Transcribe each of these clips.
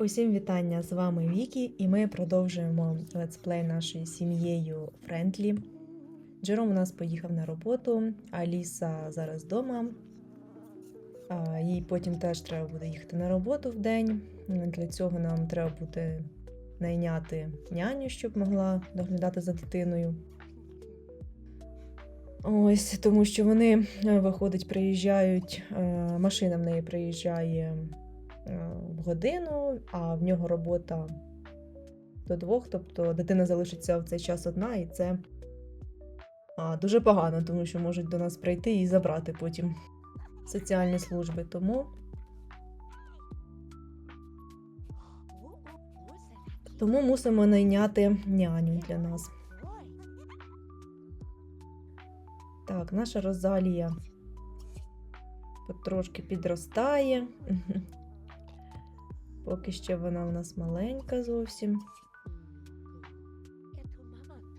Усім вітання! З вами Вікі, і ми продовжуємо летсплей нашою сім'єю Френдлі. Джером у нас поїхав на роботу, Аліса зараз вдома. Їй потім теж треба буде їхати на роботу в день. Для цього нам треба буде найняти няню, щоб могла доглядати за дитиною. Ось, тому що вони, е, виходить, приїжджають, е, машина в неї приїжджає годину, а в нього робота до двох, тобто дитина залишиться в цей час одна, і це дуже погано, тому що можуть до нас прийти і забрати потім соціальні служби. Тому Тому мусимо найняти няню для нас. Так, наша Розалія потрошки підростає. Поки що вона у нас маленька зовсім.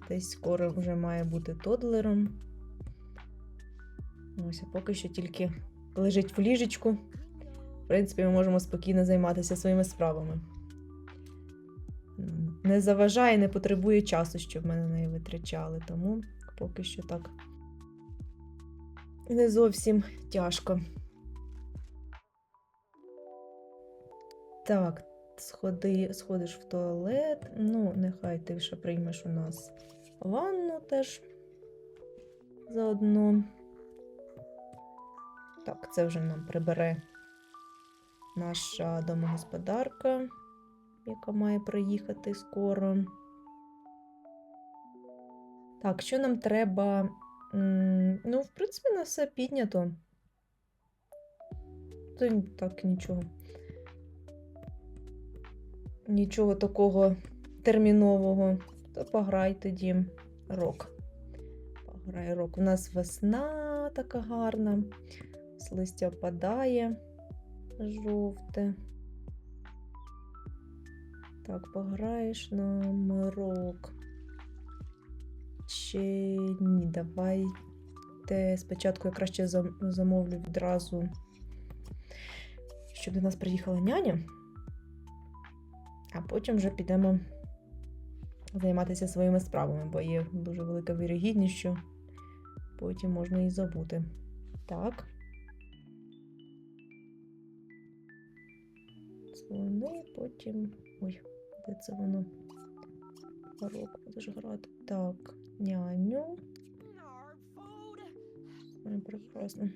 Десь скоро вже має бути тодлером. Ось, а поки що тільки лежить в ліжечку. В принципі, ми можемо спокійно займатися своїми справами. Не заважає, не потребує часу, щоб ми на неї витрачали, тому поки що так не зовсім тяжко. Так, сходи, сходиш в туалет. Ну, нехай ти ще приймеш у нас ванну теж заодно. Так, це вже нам прибере наша домогосподарка, яка має приїхати скоро. Так, що нам треба? Ну, в принципі, на все піднято. То й так нічого. Нічого такого термінового. То пограй тоді рок. Пограй рок. У нас весна така гарна. З листя опадає жовте. Так, пограєш нам рок. Чи ні, давайте спочатку я краще замовлю відразу, щоб до нас приїхала няня, а потім вже підемо займатися своїми справами, бо є дуже велика вірогідність, що потім можна і забути. Так. Дзвони, потім. Ой, де це воно? Рок будеш грати. Так, няню. Прекрасно.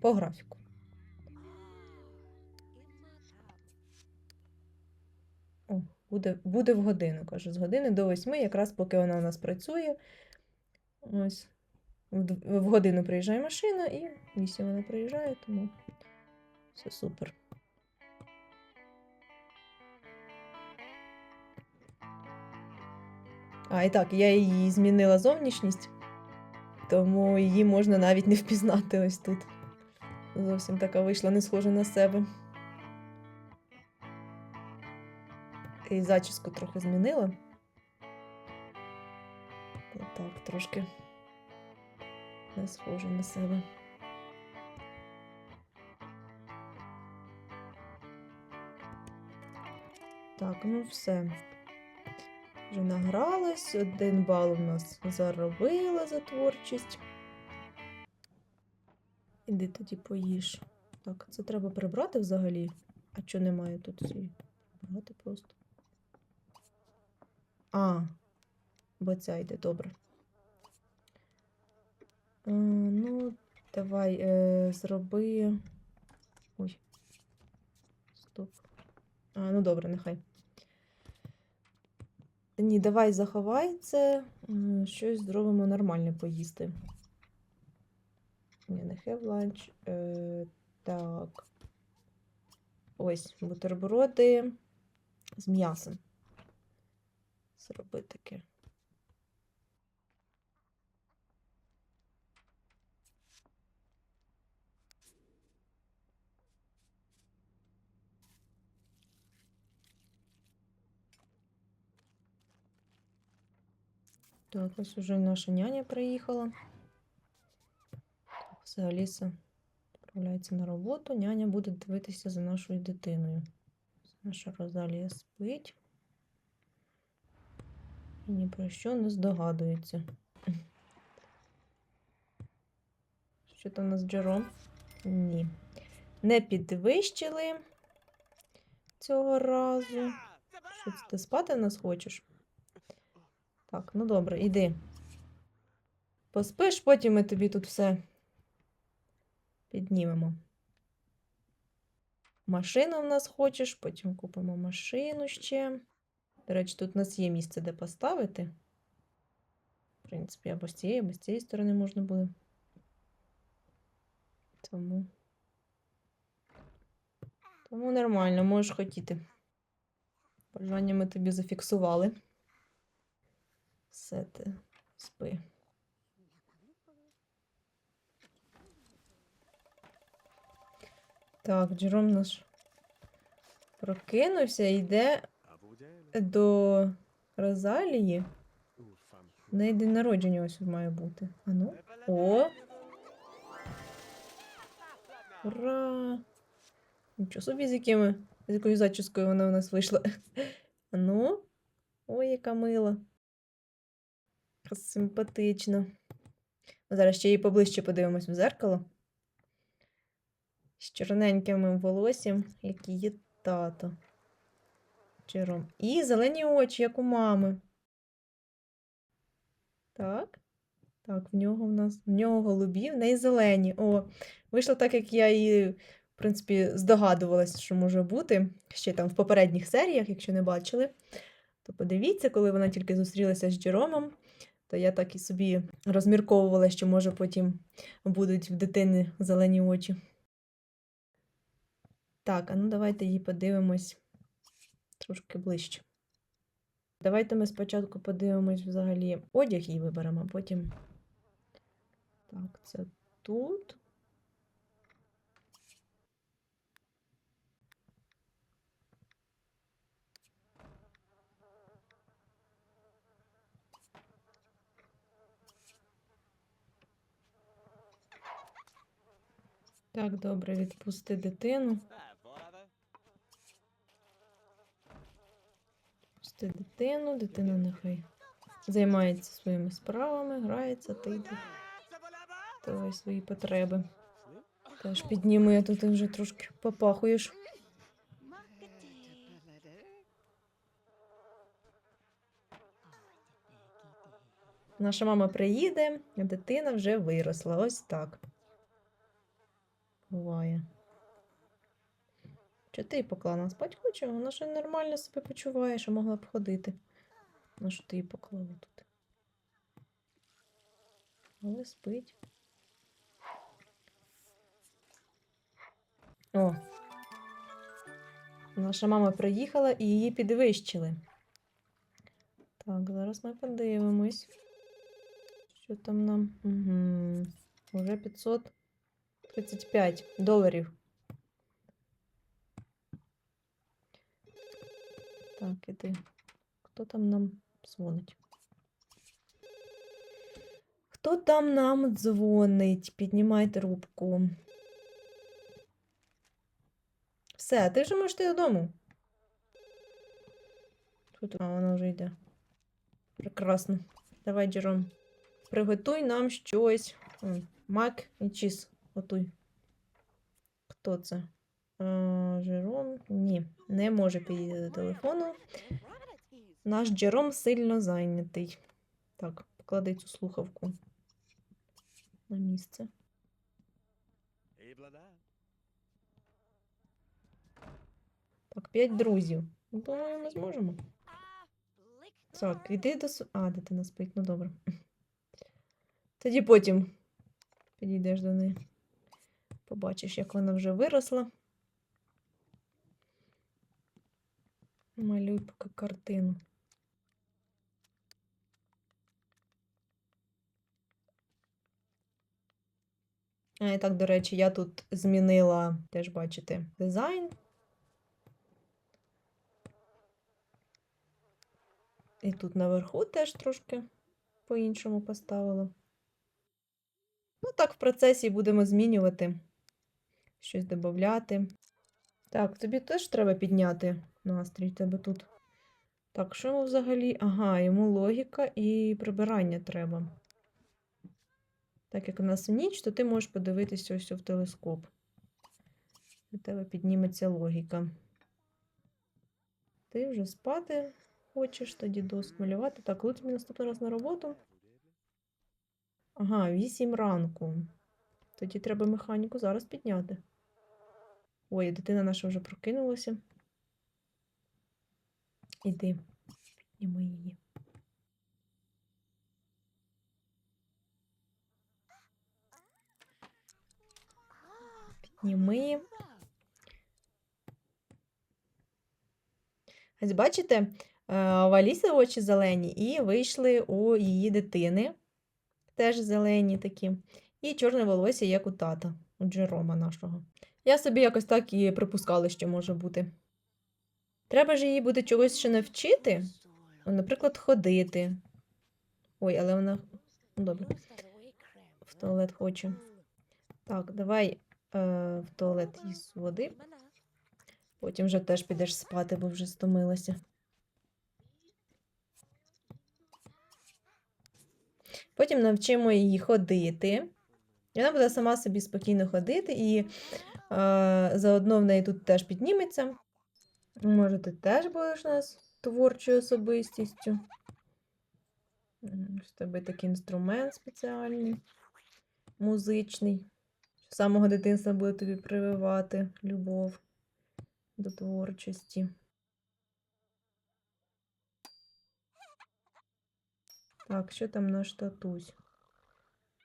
По графіку. Буде, буде в годину, каже, з години до восьми, якраз поки вона у нас працює. Ось. В, годину приїжджає машина і вісім вона приїжджає, тому все супер. А, і так, я її змінила зовнішність, тому її можна навіть не впізнати ось тут. Зовсім така вийшла, не схожа на себе. І зачіску трохи змінила. Так, трошки не схожа на себе. Так, ну все. Вже награлась, один бал у нас заробила за творчість. Іди тоді поїж. Так, це треба прибрати взагалі. А чого немає тут? Прибрати просто. А, бо ця йде, добре. Е, ну, давай е, зроби. Ой. Стоп. А, ну добре, нехай. Ні, давай заховай це. Щось зробимо нормальне поїсти. Ні, не have lunch. Е, так. Ось, бутерброди з м'ясом. Зроби таке. Так, ось уже наша няня приїхала. Все, Аліса Відправляється на роботу. Няня буде дивитися за нашою дитиною. Наша Розалія спить. Ні про що не здогадується. Що там у нас Джером? Ні. Не підвищили цього разу. Що ти спати в нас хочеш? Так, ну добре, іди. Поспиш, потім ми тобі тут все піднімемо. Машину в нас хочеш, потім купимо машину ще. До речі, тут у нас є місце, де поставити. В принципі, або з цієї, або з цієї сторони можна буде. Тому. Тому нормально, можеш хотіти. Бажання ми тобі зафіксували. Все ти спи. Так, Джером наш прокинувся і йде до Розалії. В неї день народження ось має бути. А ну. О! Ура! Нічого собі, з якими, з якою зачіскою вона у нас вийшла. А ну. Ой, яка мила. Яка Симпатична. Зараз ще її поближче подивимось в зеркало. З чорненьким волоссям, як її тато. Джером. І зелені очі, як у мами. Так. Так, в нього в нас в нього голубі, в неї зелені. О, вийшло так, як я і, в принципі, здогадувалась, що може бути. Ще там в попередніх серіях, якщо не бачили. То подивіться, коли вона тільки зустрілася з Джеромом, то я так і собі розмірковувала, що може потім будуть в дитини зелені очі. Так, а ну давайте її подивимось трошки ближче. Давайте ми спочатку подивимось взагалі одяг її виберемо, а потім. Так, це тут. Так, добре, відпусти дитину. Пусти дитину, дитина нехай займається своїми справами, грається, ти йди. Давай свої потреби. Теж підніму, я тут вже трошки попахуєш. Наша мама приїде, а дитина вже виросла. Ось так. Буває. Чи ти поклала на спать хоче? Вона ще нормально себе почуває, що могла б ходити. На що ти її поклала тут? Але спить. О. Наша мама приїхала і її підвищили. Так, зараз ми подивимось. Що там нам? Угу. Уже 535 доларів. Так, іди. Хто там нам дзвонить? Хто там нам дзвонить? Піднімай трубку. Все, ти вже можеш йти додому. Тут, а, вона вже йде. Прекрасно. Давай, Джером. Приготуй нам щось. Мак і чіз. Готуй. Хто це? А, Джером? Ні, не може підійти до телефону. Наш Джером сильно зайнятий. Так, поклади цю слухавку на місце. Так, п'ять друзів. Ну, думаю, ми зможемо. Так, іди до су- А, дитина спить, ну добре. Тоді потім підійдеш до неї. Побачиш, як вона вже виросла. Малюй поки картину. А, і так, до речі, я тут змінила, теж бачите, дизайн. І тут наверху теж трошки по-іншому поставила. Ну, так, в процесі будемо змінювати. щось додати. Так, тобі теж треба підняти настрій в тебе тут. Так, що йому взагалі? Ага, йому логіка і прибирання треба. Так як у нас ніч, то ти можеш подивитися ось в телескоп. У тебе підніметься логіка. Ти вже спати хочеш, тоді досить малювати. Так, коли тобі наступний раз на роботу? Ага, 8 ранку. Тоді треба механіку зараз підняти. Ой, дитина наша вже прокинулася. Іди, підніми її. Підніми. Ось бачите, е, в Аліси очі зелені, і вийшли у її дитини. Теж зелені такі. І чорне волосся, як у тата, у Джерома нашого. Я собі якось так і припускала, що може бути. Треба ж її буде чогось ще навчити. Наприклад, ходити. Ой, але вона. Добре, в туалет хоче. Так, давай е, в туалет їй води. Потім вже теж підеш спати, бо вже стомилася. Потім навчимо її ходити. І вона буде сама собі спокійно ходити, і е, заодно в неї тут теж підніметься. Може, ти теж будеш у нас творчою особистістю. В тебе такий інструмент спеціальний, музичний. З самого дитинства буде тобі прививати любов до творчості. Так, що там наш татусь?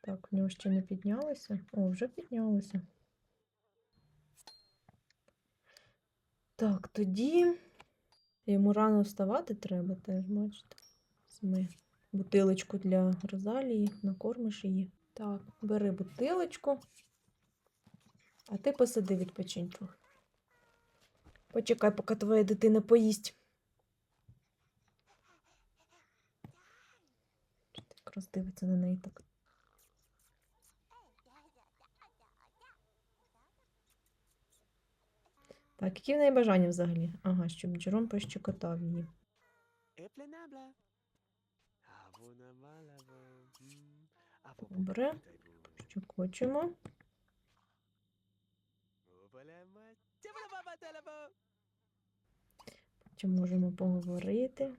Так, в нього ще не піднялося. О, вже піднялося. Так, тоді йому рано вставати треба теж, бачите. Візьми бутилочку для Розалії, накормиш її. Так, бери бутилочку, а ти посиди відпочинь трохи. Почекай, поки твоя дитина поїсть. Так роздивиться на неї так. Так, які в неї бажання взагалі? Ага, щоб Джером пощекотав її. Добре. авопопитайбу. Щекочемо. Чи можемо поговорити?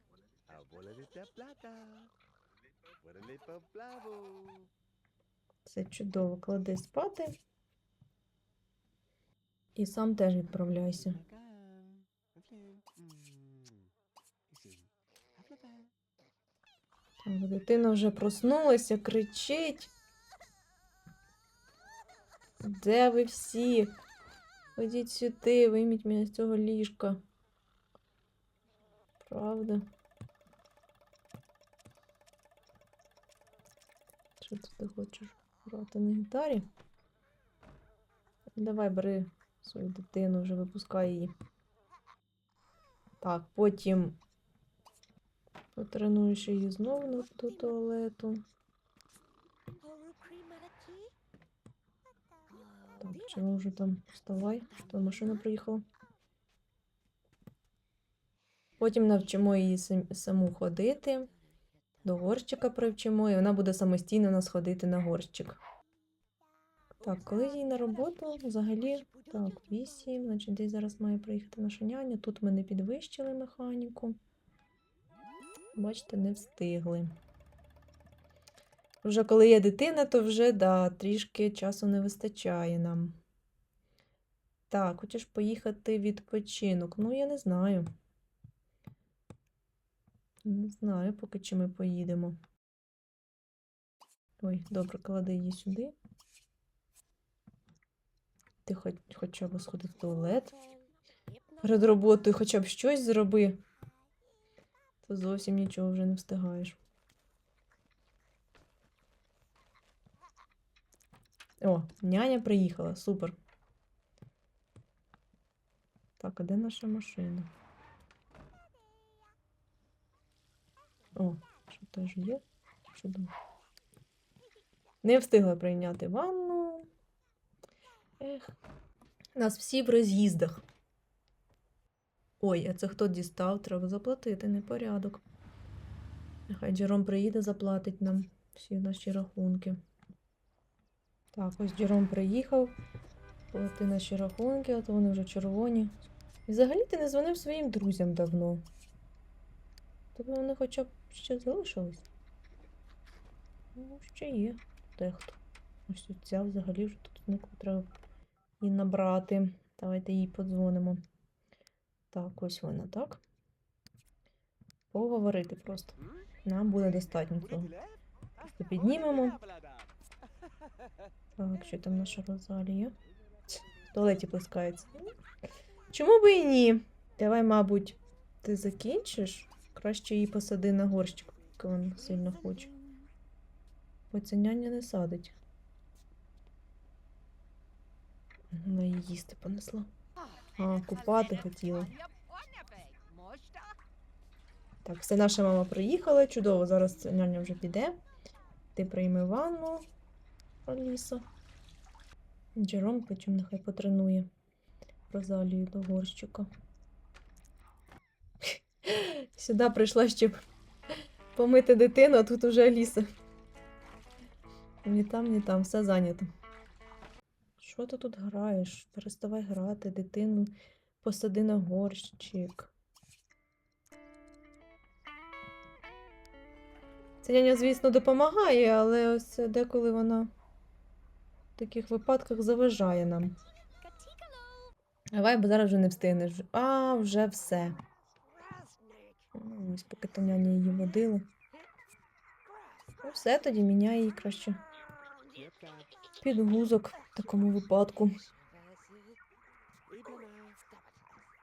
Все чудово. Клади спати. І сам теж відправляйся. Так, дитина вже проснулася, кричить. Де ви всі? Ходіть сюди, вийміть мене з цього ліжка. Правда? Що ти хочеш грати на гітарі? Давай, бери свою дитину, вже випускай її. Так, потім потренуєш її знову на- до туалету. Так, чого вже там вставай, то машина приїхала. Потім навчимо її саму ходити, до горщика привчимо, і вона буде самостійно нас ходити на горщик. Так, коли їй на роботу взагалі так, 8, значить десь зараз має приїхати наша няня. Тут ми не підвищили механіку. Бачите, не встигли. Вже коли є дитина, то вже да, трішки часу не вистачає нам. Так, хочеш поїхати відпочинок? Ну, я не знаю. Не знаю, поки чи ми поїдемо. Ой, добре, клади її сюди. Ти хоч, хоча б сходи в туалет. Перед роботою хоча б щось зроби. То зовсім нічого вже не встигаєш. О, няня приїхала, супер. Так, а де наша машина? О, що теж є? Чудово. Не встигла прийняти ванну. Ех, Нас всі в роз'їздах. Ой, а це хто дістав? Треба заплатити, непорядок. Нехай Джером приїде, заплатить нам всі наші рахунки. Так, ось Джером приїхав. Плати наші рахунки, а то вони вже червоні. І взагалі ти не дзвонив своїм друзям давно. Тобто вони хоча б ще залишились. Ну, ще є дехто. Ось ця взагалі вже тут зникла. Треба її набрати. Давайте їй подзвонимо. Так, ось вона, так? Поговорити просто. Нам буде достатньо цього. Піднімемо. Так, що там наша Розалія? В туалеті плескається. Чому би і ні? Давай, мабуть, ти закінчиш? Краще її посади на горщик, коли вона сильно хоче. Бо ця няня не садить. Вона її їсти понесла. А, купати хотіла. Так, все, наша мама приїхала. Чудово, зараз няня вже піде. Ти прийми ванну, Аліса. Джером потім нехай потренує Розалію до горщика. Сюди прийшла, щоб помити дитину, а тут уже Аліса. Ні там, ні там, все зайнято. Що ти тут граєш? Переставай грати, дитину посади на горщик. Ця няня, звісно, допомагає, але ось деколи вона в таких випадках заважає нам. Давай, бо зараз вже не встигнеш. А, вже все. Ось поки та няня її водили. Ну, все, тоді міняй її краще. Підгузок в такому випадку.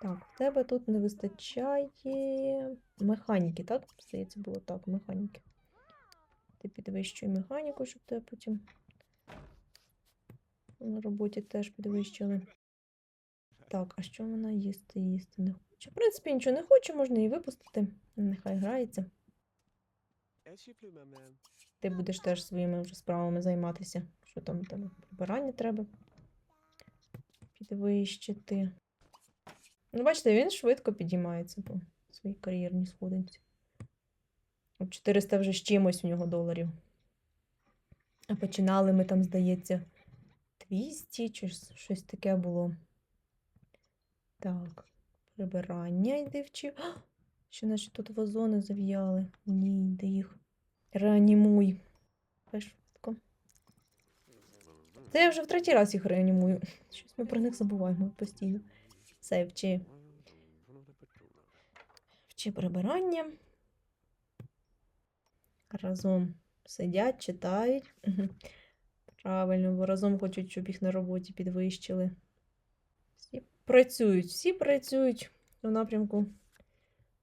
Так, в тебе тут не вистачає механіки, так? Здається, було так, механіки. Ти підвищуй механіку, щоб тебе потім на роботі теж підвищили. Так, а що вона їсти? Їсти не хоче. В принципі, нічого не хоче, можна її випустити. Нехай грається. Ти будеш теж своїми вже справами займатися. Що там тебе? Прибирання треба підвищити. Ну, бачите, він швидко підіймається по своїй кар'єрній сходинці. 400 вже з чимось у нього доларів. А починали ми там, здається, 200 чи щось таке було. Так, прибирання йди вчив. Ще наші тут вазони зав'яли. Ні, йди їх. Реанімуй. Швидко. Це я вже в третій раз їх реанімую. Щось ми про них забуваємо постійно. Все, вчи. Вчи прибирання. Разом сидять, читають. Правильно, бо разом хочуть, щоб їх на роботі підвищили. Всі працюють, всі працюють у напрямку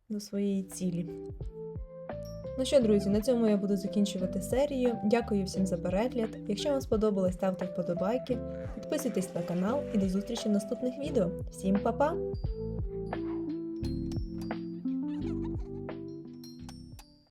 до своєї цілі. Ну що, друзі, на цьому я буду закінчувати серію. Дякую всім за перегляд. Якщо вам сподобалось, ставте вподобайки, підписуйтесь на канал і до зустрічі в наступних відео. Всім па-па!